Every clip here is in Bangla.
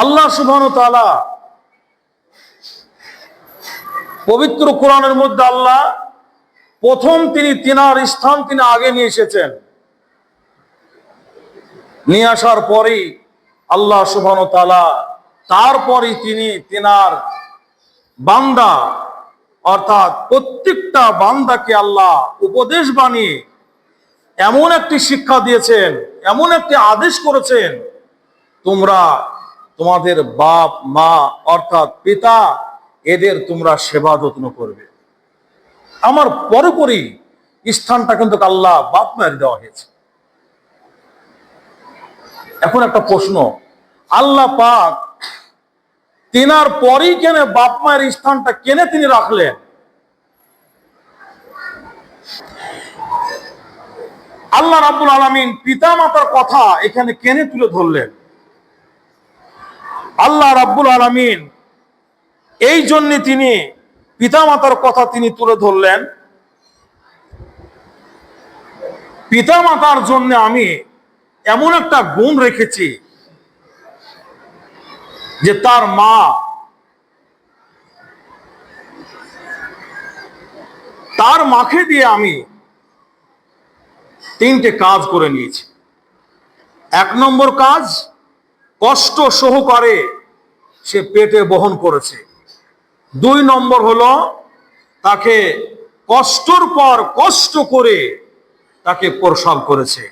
আল্লাহ সুবহান তাআলা পবিত্র কোরআনের মধ্যে আল্লাহ প্রথম তিনি তিনার স্থান তিনি আগে নিয়ে এসেছেন। নিয়ে আসার পরেই আল্লাহ সুবহান তাআলা তারপরেই তিনি তিনার বান্দা, অর্থাৎ প্রত্যেকটা বান্দাকে আল্লাহ উপদেশ বানিয়ে এমন একটি শিক্ষা দিয়েছেন, এমন একটি আদেশ করেছেন তোমরা তোমাদের বাপ, মা, অর্থাৎ পিতা, এদের তোমরা সেবা যত্ন করবে। আমার পরপরই স্থানটা কিন্তু আল্লাহ বাপ মায়ের দেওয়া হয়েছে। এখন একটা প্রশ্ন, আল্লাহ পাক তিনার পরেই কেন বাপ মায়ের স্থানটা কেনে তিনি রাখলেন? আল্লাহ রাবুল আলামিন পিতা মাতার কথা এখানে কেনে তুলে ধরলেন? আল্লাহ রাব্বুল আলামিন, এই জন্য তিনি পিতা মাতার কথা তিনি তুলে ধরলেন। পিতা মাতার জন্য আমি এমন একটা গুণ রেখেছি যে তার মা তার মাকে দিয়ে আমি তিনটে কাজ করে নিয়েছি। এক নম্বর কাজ কষ্ট সহকারে সে পেটে বহন করেছে। দুই নম্বর হলো তাকে কষ্টর পর কষ্ট করে তাকে প্রসব করেছে।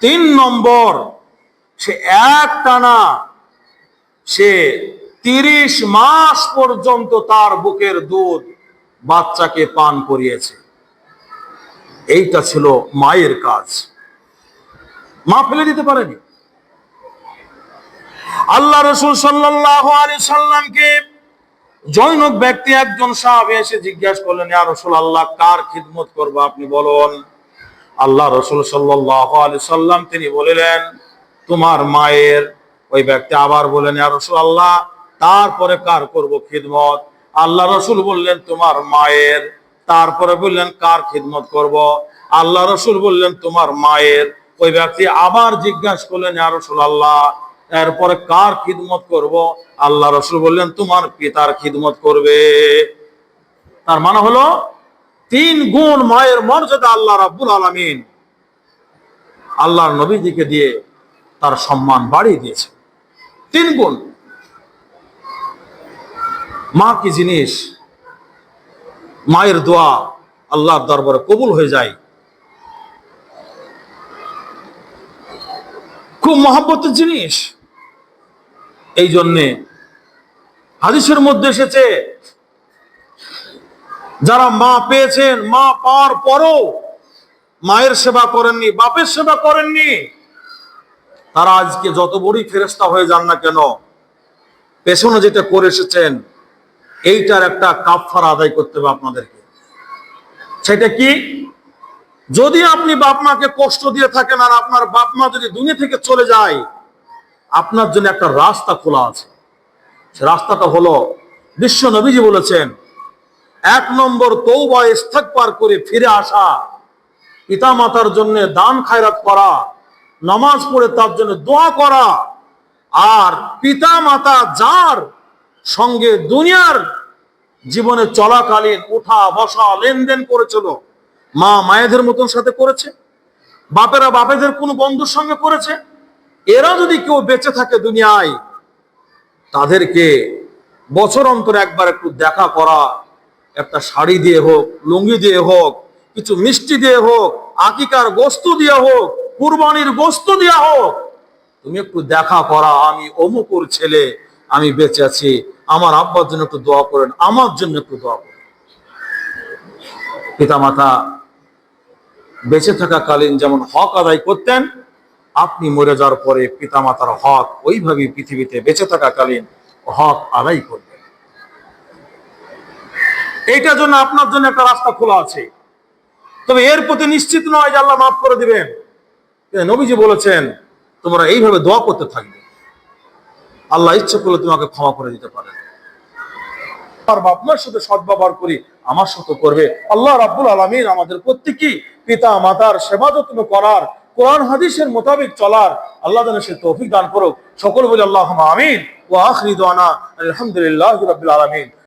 তিন নম্বর, সে এক টানা সে তিরিশ মাস পর্যন্ত তার বুকের দুধ বাচ্চাকে পান করিয়েছে। এইটা ছিল মায়ের কাজ। মা ফেলে দিতে পারেনি। আল্লাহ রসুল সাল্লামকে জৈনক ব্যক্তি একজন সাহাবি এসে জিজ্ঞাসা করলেন, ইয়া রসুল আল্লাহ কার খিদমত করব আপনি বলুন? আল্লাহ রসুল সাল্লাহ আলী সাল্লাম তিনি বলিলেন, তোমার মায়ের ওই ব্যক্তি আবার বললেন, ইয়া রসুল আল্লাহ তারপরে কার করব খিদমত? আল্লাহ রসুল বললেন, তোমার মায়ের তারপরে বললেন, কার খিদমত করব? আল্লাহ রসুল বললেন, তোমার মায়ের ওই ব্যক্তি আবার জিজ্ঞাসা করলেন, ইয়া রসুল আল্লাহ এরপরে কার খিদমত করব? আল্লাহ রসুল বললেন, তোমার পিতার খিদমত করবে। তার মানে হলো, তিন গুণ মায়ের মর্যাদা আল্লাহ রাব্বুল আলামিন। আল্লাহর নবীজিকে দিয়ে তার সম্মান বাড়িয়ে দিয়েছে। তিন গুণ। মা কি জিনিস? মায়ের দোয়া আল্লাহর দরবারে কবুল হয়ে যায়। খুব মহাব্বতের জিনিস। এই জন্যে হাদিসের মধ্যে এসেছে, যারা মা পেয়েছেন, মা পাওয়ার পরও মায়ের সেবা করেননি, বাপের সেবা করেননি, তারা আজকে যত বড়ই ফেরেস্তা হয়ে যান না কেন, পেছনে যেটা করে এসেছেন, এইটার একটা কাফার আদায় করতে হবে আপনাদেরকে। সেটা কি? যদি আপনি বাপ মাকে কষ্ট দিয়ে থাকেন আর আপনার বাপ মা যদি দুনিয়া থেকে চলে যায় আপনার জন্য একটা রাস্তা খোলা আছে। সে রাস্তাটা হলো, বিশ্ব নবীজি বলেছেন, এক নম্বর তৌবা পার করে ফিরে আসা পিতা মাতার জন্য দান খায়রাত করা, নামাজ পড়ে তার জন্য দোয়া করা, আর পিতা মাতা যার সঙ্গে দুনিয়ার জীবনে চলাকালীন উঠা বসা লেনদেন করেছিল, মা মায়েদের মতন সাথে করেছে, বাপেরা বাপেদের কোনো বন্ধুর সঙ্গে করেছে এরা যদি কেউ বেঁচে থাকে দুনিয়ায়, তাদেরকে বছর অন্তর একবার একটু দেখা করা, একটা শাড়ি দিয়ে হোক, লুঙ্গি দিয়ে হোক, কিছু মিষ্টি দিয়ে হোক, আকিকার গোস্ত দিয়ে হোক, কুরবানির গোস্ত দিয়া হোক, তুমি একটু দেখা করা, আমি অমুকুর ছেলে, আমি বেঁচে আছি, আমার আব্বার জন্য একটু দোয়া করেন, আমার জন্য একটু দোয়া করেন। পিতামাতা, বেঁচে থাকাকালীন যেমন হক আদায় করতেন আপনি মরে যাওয়ার পরে পিতামাতার হক ওইভাবেই পৃথিবীতে বেঁচে থাকাকালীন হক আদায় করবেন। এইটার জন্য আপনার জন্য একটা রাস্তা খোলা আছে। তবে এর প্রতি নিশ্চিত নয় যে আল্লাহ মাফ করে দিবেন। নবীজি বলেছেন, তোমরা এইভাবে দোয়া করতে থাকবে। আল্লাহ ইচ্ছে করলে তোমাকে ক্ষমা করে দিতে পারে আর বাপমার সাথে সদ্ব্যবহার করি, আমার সাথে করবে। আল্লাহ রাব্বুল আলমিন আমাদের প্রত্যেকই পিতা মাতার সেবা যত্ন করার কোরআন হাদিসের মোতাবেক চলার আল্লাহ যেন সে তৌফিক দান করুক। সকল বলে আল্লাহ আমিন। ও আখরি দানা আলহামদুলিল্লাহ রবিল আলামিন।